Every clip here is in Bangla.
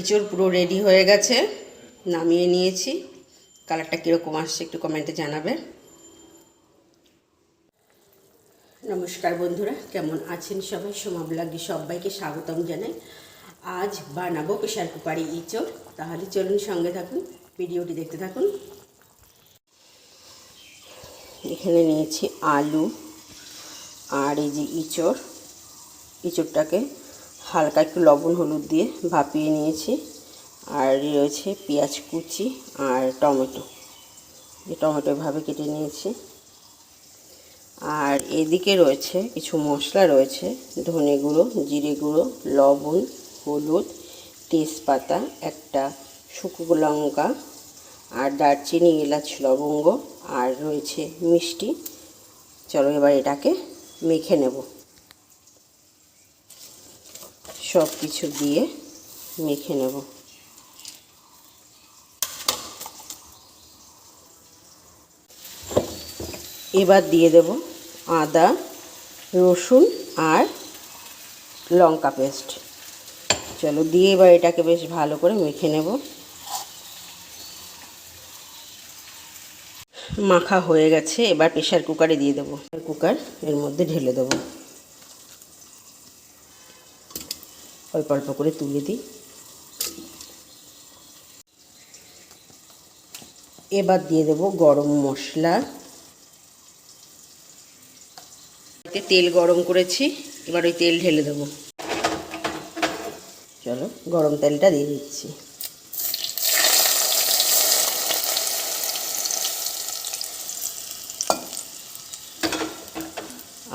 ইঁচড় পুরো রেডি হয়ে গেছে। নামিয়ে নিয়েছি। কালারটা কীরকম আসছে একটু কমেন্টে জানাবে। নমস্কার বন্ধুরা, কেমন আছেন সবাই? সোমা ব্লগে সবাইকে স্বাগতম জানাই। আজ বানাবো প্রেশার কুকারে ইঁচড়। তাহলে চলুন সঙ্গে থাকুন, ভিডিওটি দেখতে থাকুন। এখানে নিয়েছি আলু আর এই যে ইঁচড়। ইঁচড়টাকে হালকা একটু লবণ হলুদ দিয়ে ভাপিয়ে নিয়েছি। আর রয়েছে পেঁয়াজ কুচি আর টমেটো। যে টমেটো এভাবে কেটে নিয়েছি। আর এদিকে রয়েছে কিছু মশলা রয়েছে, ধনে গুঁড়ো, জিরে গুঁড়ো, লবণ, হলুদ, তেজপাতা, একটা শুকনো লঙ্কা, আর দারচিনি, এলাচ, লবঙ্গ, আর রয়েছে মিষ্টি। চলো এবার এটাকে মেখে নেব। সব কিছু দিয়ে মেখে নেব। এবার দিয়ে দেব আদা, রসুন আর লঙ্কা পেস্ট। চলো দিয়ে এবার এটাকে বেশ ভালো করে মেখে নেব। মাখা হয়ে গেছে, এবার প্রেশার কুকারে দিয়ে দেবো। কুকার এর মধ্যে ঢেলে দেবো। অল্প অল্প করে তুলে দিই। এবার দিয়ে দেবো গরম মশলা। এতে তেল গরম করেছি, এবার ওই তেল ঢেলে দেবো। চলো, গরম তেলটা দিয়ে দিচ্ছি।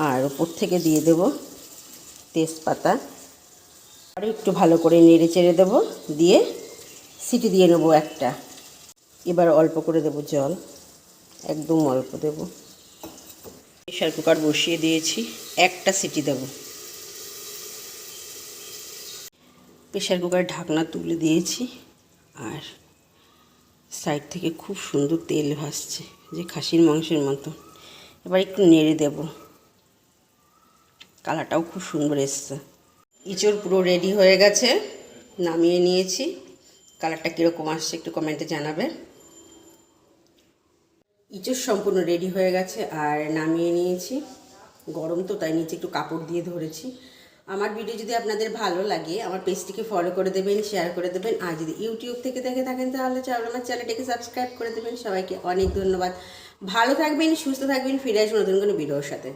আর ওপর থেকে দিয়ে দেব তেজপাতা। আর একটু ভালো করে নেড়ে চেড়ে দেবো, দিয়ে সিটি দিয়ে নেব একটা। এবার অল্প করে দেব জল, একদম অল্প দেব। প্রেশার কুকার বসিয়ে দিয়েছি, একটা সিটি দেব। প্রেশার কুকার ঢাকনা তুলে দিয়েছি, আর সাইড থেকে খুব সুন্দর তেল ভাসছে, যে খাসির মাংসের মতো এবার একটু নেড়ে দেব। কালারটাও খুব সুন্দর এসছে। ইঁচড় পুরো রেডি হয়ে গেছে। নামিয়ে নিয়েছি। কালারটা কীরকম আসছে একটু কমেন্টে জানাবে। ইঁচড় সম্পূর্ণ রেডি হয়ে গেছে আর নামিয়ে নিয়েছি। গরম তো, তাই নিচে একটু কাপড় দিয়ে ধরেছি। আমার ভিডিও যদি আপনাদের ভালো লাগে, আমার পেজটিকে ফলো করে দেবেন শেয়ার করে দেবেন। আর যদি ইউটিউব থেকে দেখে থাকেন, তাহলে আমার চ্যানেলটিকে সাবস্ক্রাইব করে দেবেন। সবাইকে অনেক ধন্যবাদ। ভালো থাকবেন, সুস্থ থাকবেন, ফিরে আসবেন নতুন কোনো ভিডিওর সাথে।